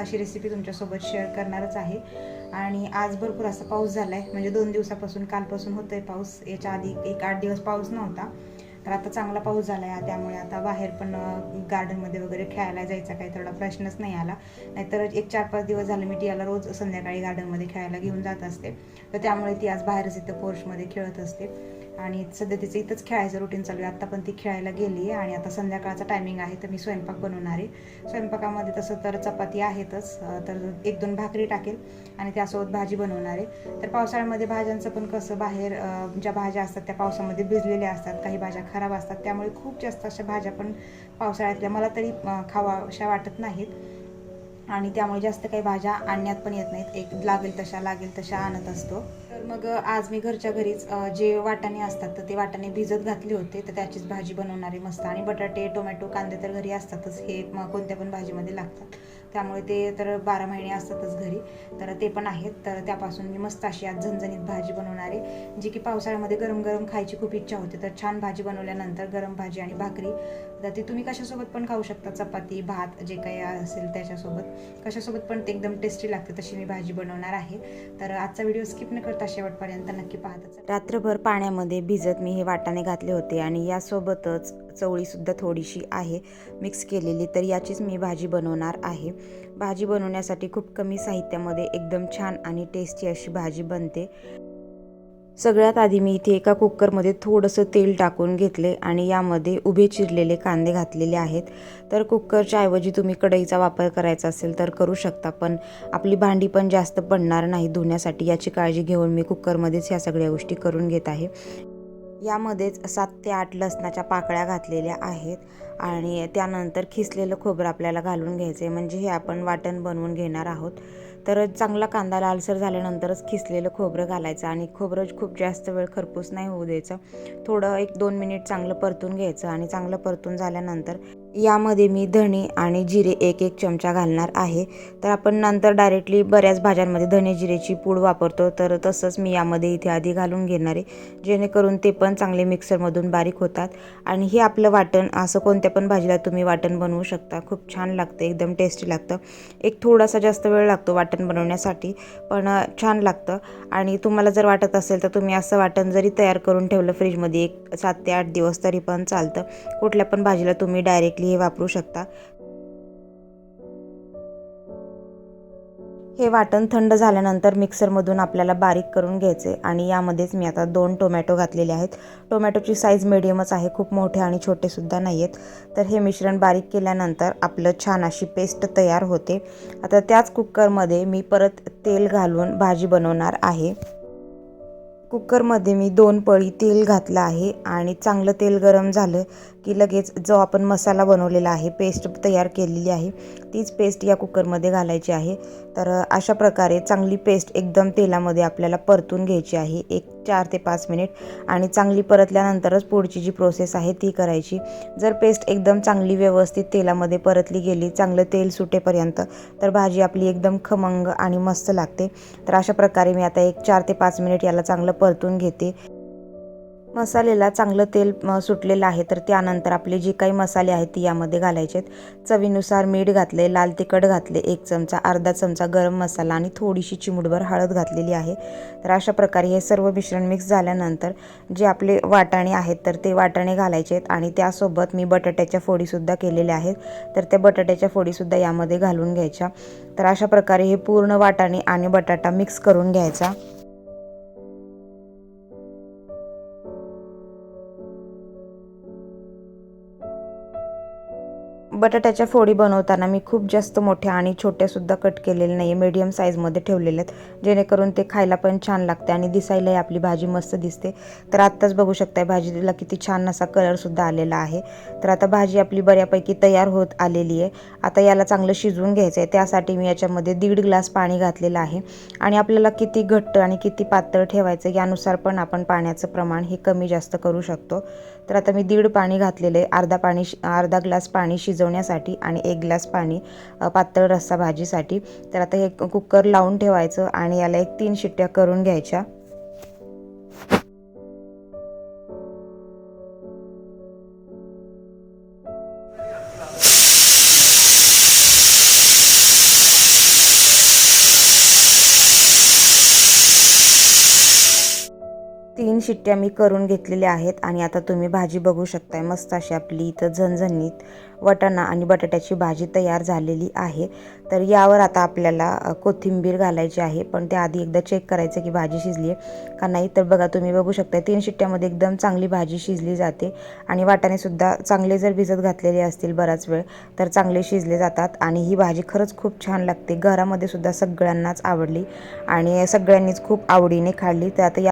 अशी रेसिपी तुमच्यासोबत शेअर करणारच आहे. आणि आज भरपूर असा पाऊस झाला आहे म्हणजे दोन दिवसापासून कालपासून होतोय पाऊस. याच्या आधी एक आठ दिवस पाऊस नव्हता. तर आता चांगला पाऊस झाला आहे त्यामुळे आता बाहेर पण गार्डनमध्ये वगैरे खेळायला जायचा काही थोडा प्रश्नच नाही आला. नाहीतर एक चार पाच दिवस झाले मी टियाला रोज संध्याकाळी गार्डनमध्ये खेळायला घेऊन जात असते. तर त्यामुळे ती आज बाहेरच इथं पोर्शमध्ये खेळत असते. आणि सध्या तिचं इथंच खेळायचं रुटीन चालू आहे. आता पण ती खेळायला गेली आहे आणि आता संध्याकाळचा टायमिंग आहे तर मी स्वयंपाक बनवणार आहे. स्वयंपाकामध्ये तसं तर चपाती आहेतच तर एक दोन भाकरी टाकेल आणि त्यासोबत भाजी बनवणार आहे. तर पावसाळ्यामध्ये भाज्यांचं पण कसं बाहेर ज्या भाज्या असतात त्या पावसामध्ये भिजलेल्या असतात काही भाज्या खराब असतात. त्यामुळे खूप जास्त अशा भाज्या पण पावसाळ्यातल्या मला तरी खावाशा वाटत नाहीत. आणि त्यामुळे जास्त काही भाज्या आणण्यात पण येत नाहीत. एक लागेल तशा लागेल तशा आणत असतो. तर मग आज मी घरच्या घरीच जे वाटाणे असतात तर ते वाटाणे भिजत घातले होते. तर त्याचीच भाजी बनवणारे मस्त. आणि बटाटे टोमॅटो कांदे तर घरी असतातच. हे कोणत्या पण भाजीमध्ये लागतात. त्यामुळे ते तर बारा महिने असतातच घरी. तर ते पण आहेत. तर त्यापासून मी मस्त अशी आज झणझणीत भाजी बनवणार आहे. जी की पावसाळ्यामध्ये गरम गरम खायची खूप इच्छा होते. तर छान भाजी बनवल्यानंतर गरम भाजी आणि भाकरी. तर ती तुम्ही कशासोबत पण खाऊ शकता. चपाती भात जे काही असेल त्याच्यासोबत. कशासोबत पण ते एकदम टेस्टी लागते तशी मी भाजी बनवणार आहे. तर आजचा व्हिडिओ स्किप न करता शेवटपर्यंत नक्की पाहतच रात्रभर पाण्यामध्ये भिजत मी हे वाटाणे घातले होते आणि यासोबतच चवळीसुद्धा थोडीशी आहे मिक्स केलेली तर याचीच मी भाजी बनवणार आहे. भाजी बनवण्यासाठी खूप कमी साहित्यामध्ये एकदम छान आणि टेस्टी अशी भाजी बनते. सगळ्यात आधी मी इथे एका कुकरमध्ये थोडंसं तेल टाकून घेतले आणि यामध्ये उभे चिरलेले कांदे घातलेले आहेत. तर कुकरच्या ऐवजी तुम्ही कढईचा वापर करायचा असेल तर करू शकता पण आपली भांडी पण जास्त पडणार नाही धुण्यासाठी. याची काळजी घेऊन मी कुकरमध्येच ह्या सगळ्या गोष्टी करून घेत आहे. यामध्येच सात ते आठ लसणाच्या पाकळ्या घातलेल्या आहेत आणि त्यानंतर खिसलेलं खोबरं आपल्याला घालून घ्यायचं आहे म्हणजे हे आपण वाटण बनवून घेणार आहोत. तर चांगला कांदा लालसर झाल्यानंतरच खिसलेलं खोबरं घालायचं आणि खोबरं खूप जास्त वेळ खरपूस नाही होऊ द्यायचं. थोडं एक दोन मिनिट चांगलं परतून घ्यायचं आणि चांगलं परतून झाल्यानंतर यामध्ये मी धणे आणि जिरे एक एक चमचा घालणार आहे. तर आपण नंतर डायरेक्टली बऱ्याच भाज्यांमध्ये धणे जिरेची पूड वापरतो. तर तसंच मी यामध्ये इथे आधी घालून घेणार आहे. जेणेकरून ते पण चांगले मिक्सरमधून बारीक होतात. आणि हे आपलं वाटण असं कोणत्या पण भाजीला तुम्ही वाटण बनवू शकता. खूप छान लागतं एकदम टेस्टी लागतं. एक थोडासा जास्त वेळ लागतो वाटण वाटण बनवण्यासाठी पण छान लागतं. आणि तुम्हाला जर वाटत असेल तर तुम्ही असं वाटण जरी तयार करून ठेवलं फ्रीजमध्ये एक सात ते आठ दिवस तरी पण चालतं. कुठल्या पण भाजीला तुम्ही डायरेक्टली हे वापरू शकता. हे वाटण थंड झाल्यानंतर मिक्सरमधून आपल्याला बारीक करून घ्यायचे आणि यामध्येच मी आता दोन टोमॅटो घातलेले आहेत. टोमॅटोची साईज मिडियमच आहे खूप मोठे आणि छोटेसुद्धा नाही आहेत तर हे मिश्रण बारीक केल्यानंतर आपलं छान अशी पेस्ट तयार होते. आता त्याच कुकरमध्ये मी परत तेल घालून भाजी बनवणार आहे. कुकरमध्ये मी दोन पळी तेल घातलं आहे आणि चांगलं तेल गरम झालं की लगेच जो आपण मसाला बनवलेला आहे पेस्ट तयार केलेली आहे तीच पेस्ट या कुकरमध्ये घालायची आहे. तर अशा प्रकारे चांगली पेस्ट एकदम तेलामध्ये आपल्याला परतून घ्यायची आहे. एक चार ते पाच मिनिट आणि चांगली परतल्यानंतरच पुढची जी प्रोसेस आहे ती करायची. जर पेस्ट एकदम चांगली व्यवस्थित तेलामध्ये परतली गेली चांगलं तेल सुटेपर्यंत तर भाजी आपली एकदम खमंग आणि मस्त लागते. तर अशा प्रकारे मी आता एक चार ते पाच मिनिट याला चांगलं परतून घेते. मसाल्याला चांगलं तेल सुटलेलं आहे तर त्यानंतर आपले जे काही मसाले आहेत ती यामध्ये घालायचे आहेत. चवीनुसार मीठ घातले लाल तिखट घातले एक चमचा अर्धा चमचा गरम मसाला आणि थोडीशी चिमुटभर हळद घातलेली आहे. तर अशा प्रकारे हे सर्व मिश्रण मिक्स झाल्यानंतर जे आपले वाटाणे आहेत तर ते वाटाणे घालायचे आहेत आणि त्यासोबत मी बटाट्याच्या फोडीसुद्धा केलेल्या आहेत. तर त्या बटाट्याच्या फोडीसुद्धा यामध्ये घालून घ्यायच्या. तर अशा प्रकारे हे पूर्ण वाटाणे आणि बटाटा मिक्स करून घ्यायचा. बटाट्याच्या फोडी बनवताना मी खूप जास्त मोठ्या आणि छोट्यासुद्धा कट केलेल्या नाही आहे मीडियम साईजमध्ये ठेवलेल्या आहेत. जेणेकरून ते खायला पण छान लागते आणि दिसायलाही आपली भाजी मस्त दिसते. तर आत्ताच बघू शकताय भाजीला किती छान असा कलरसुद्धा आलेला आहे. तर आता भाजी आपली बऱ्यापैकी तयार होत आलेली आहे. आता याला चांगलं शिजवून घ्यायचं आहे त्यासाठी मी याच्यामध्ये दीड ग्लास पाणी घातलेलं आहे. आणि आपल्याला किती घट्ट आणि किती पातळ ठेवायचं यानुसार पण आपण पाण्याचं प्रमाण हे कमी जास्त करू शकतो. तर आता मी दीड पाणी घातलेलं आहे. अर्धा पाणी शि- अर्धा ग्लास पाणी शिजवून जेवण्यासाठी आणि एक ग्लास पाणी पातळ रस्सा भाजीसाठी. तर आता हे कुकर लावून ठेवायचं आणि याला एक तीन शिट्ट्या करून घ्यायच्या. तीन शिट्ट्या मी करून घेतलेल्या आहेत आणि आता तुम्ही भाजी बघू शकताय मस्त अशी आपली इथं झणझणीत वटाणा आणि बटाट्याची भाजी तयार झालेली आहे. तर यावर आता आपल्याला कोथिंबीर घालायची आहे. पण त्याआधी एकदा चेक करायचं की भाजी शिजली आहे का नाही. तर बघा तुम्ही बघू शकता तीन शिट्ट्यामध्ये एकदम चांगली भाजी शिजली जाते. आणि वाटाणेसुद्धा चांगले जर भिजत घातलेले असतील बराच वेळ तर चांगले शिजले जातात. आणि ही भाजी खरंच खूप छान लागते. घरामध्ये सुद्धा सगळ्यांनाच आवडली. आणि सगळ्यांनीच खूप आवडीने खाल्ली. तर आता या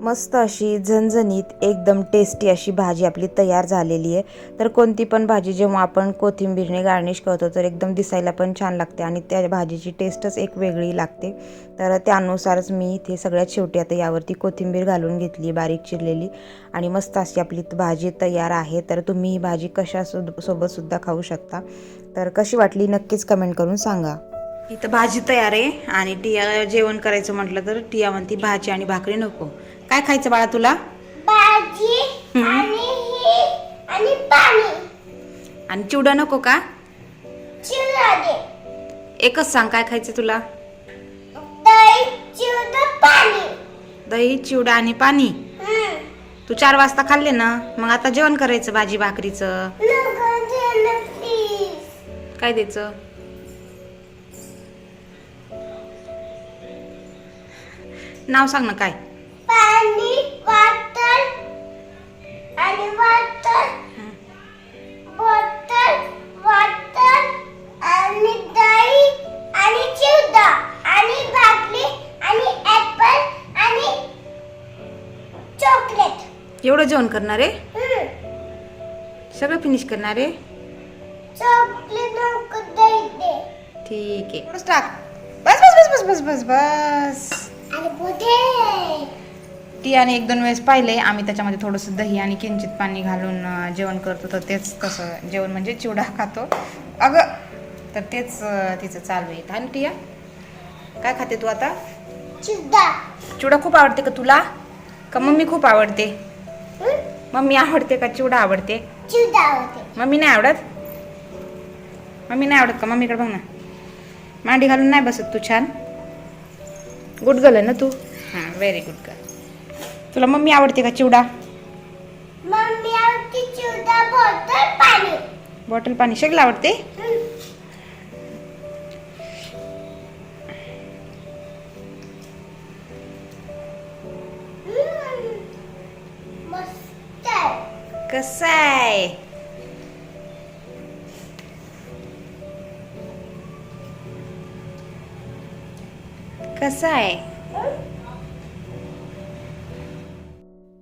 मस्त अशी झणझणीत एकदम टेस्टी अशी भाजी आपली तयार झालेली आहे. तर कोणती पण भाजी जेव्हा आपण कोथिंबीरने गार्निश करतो तर एकदम दिसायला पण छान लागते आणि त्या भाजीची टेस्टच एक वेगळी लागते. तर त्यानुसारच मी इथे सगळ्यात शेवटी आता यावरती कोथिंबीर घालून घेतली बारीक चिरलेली आणि मस्त अशी आपली भाजी तयार आहे. तर तुम्ही ही भाजी कशा सो- सोबतसुद्धा खाऊ शकता. तर कशी वाटली नक्कीच कमेंट करून सांगा. इथं भाजी तयार आहे आणि टिया जेवण करायचं म्हटलं तर टिया म्हणती भाजी आणि भाकरी नको. काय खायचं बाळा तुला? भाजी आणि ही आणि पाणी. आणि चिवडा नको का? चिवडा दे. एकच सांग काय खायचं तुला? दही चिवडा पाणी. दही चिवडा आणि पाणी. तू चार वाजता खाल्ले ना मग आता जेवण करायचं भाजी भाकरीचं. काय द्यायचं? नाव सांग ना काय? पाणी वाटर आणि वाटर बॉटल वाटर आणि दही आणि चिवडा आणि भाकरी आणि ऍपल आणि चॉकलेट एवढं जेवण करणार? आहे. सगळं फिनिश करणार? आहे चॉकलेट नको दही दे. ठीक आहे. बस बस बस बस बस बस बस. आणि बोधे. टियाने एक दोन वेळेस पाहिले आम्ही त्याच्यामध्ये थोडंसं दही आणि किंचित पाणी घालून जेवण करतो. तर तेच तसं जेवण म्हणजे चिवडा खातो. अगं तर तेच तिचं चालू आहे आणि टिया काय खाते तू आता? चिवडा. चिवडा खूप आवडते का तुला? का मम्मी खूप आवडते? मम्मी आवडते का? चिवडा आवडते? चिवडा होते मम्मी नाही आवडत? मम्मी नाही आवडत का? मम्मीकडे बघ ना. मांडी घालून नाही बसत तू छान? गुड गर्ल आहे ना तू? हां व्हेरी गुड गर्ल तुला मम्मी आवडते का चिवडा? मम्मी आवडते चिवडा बॉटल पाणी. बॉटल पाणी. शेगला आवडते. मस्त आहे. कसं आहे?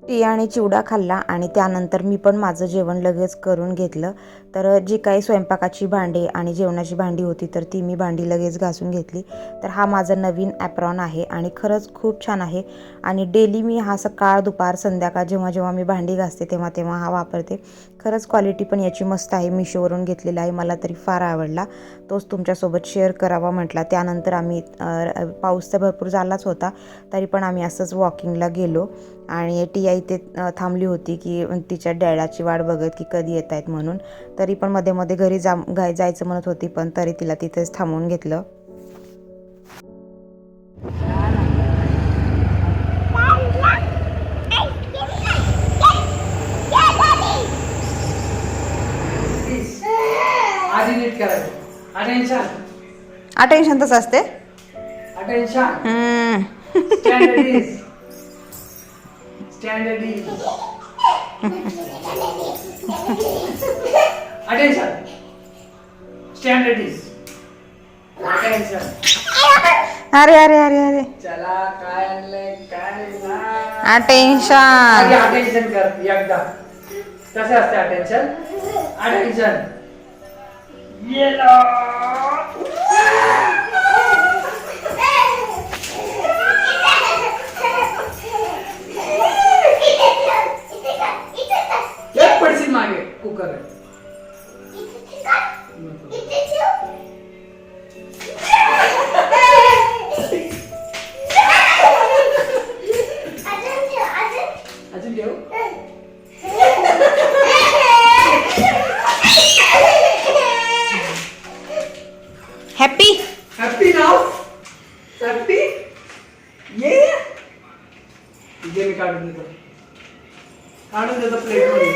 ती आणि चिवडा खाल्ला आणि त्यानंतर मी पण माझं जेवण लगेच करून घेतलं. तर जी काही स्वयंपाकाची भांडी आणि जेवणाची भांडी होती तर ती मी भांडी लगेच घासून घेतली. तर हा माझा नवीन ॲप्रॉन आहे आणि खरंच खूप छान आहे. आणि डेली मी हा सकाळ दुपार संध्याकाळ जेव्हा जेव्हा मी भांडी घासते तेव्हा तेव्हा हा वापरते. खरंच क्वालिटी पण याची मस्त आहे. मिशोवरून घेतलेला आहे. मला तरी फार आवडला. तोच तुमच्यासोबत शेअर करावा म्हटला. त्यानंतर आम्ही पाऊस तर भरपूर झालाच होता. तरी पण आम्ही असंच वॉकिंगला गेलो. आणि टी इथे ते थांबली होती की तिच्या डॅडाची वाट बघत की कधी येत आहेत म्हणून. तरी पण मध्ये मध्ये घरी जा घाय जायचं म्हणत होती. पण तरी तिला तिथेच थांबवून घेतलं. आधी नीट करायचं. अटेन्शन अटेन्शन तसं असते. Attention. Standard is standard is attention standard is attention अरे अरे अरे अरे. चला काय आणलंय काय नाही. अटेन्शन अटेन्शन कर एकदा. कसं असते attention attention yellow happy happy नाव हॅपी ये जे मी काढून देतो. काढून देतो प्लेटमध्ये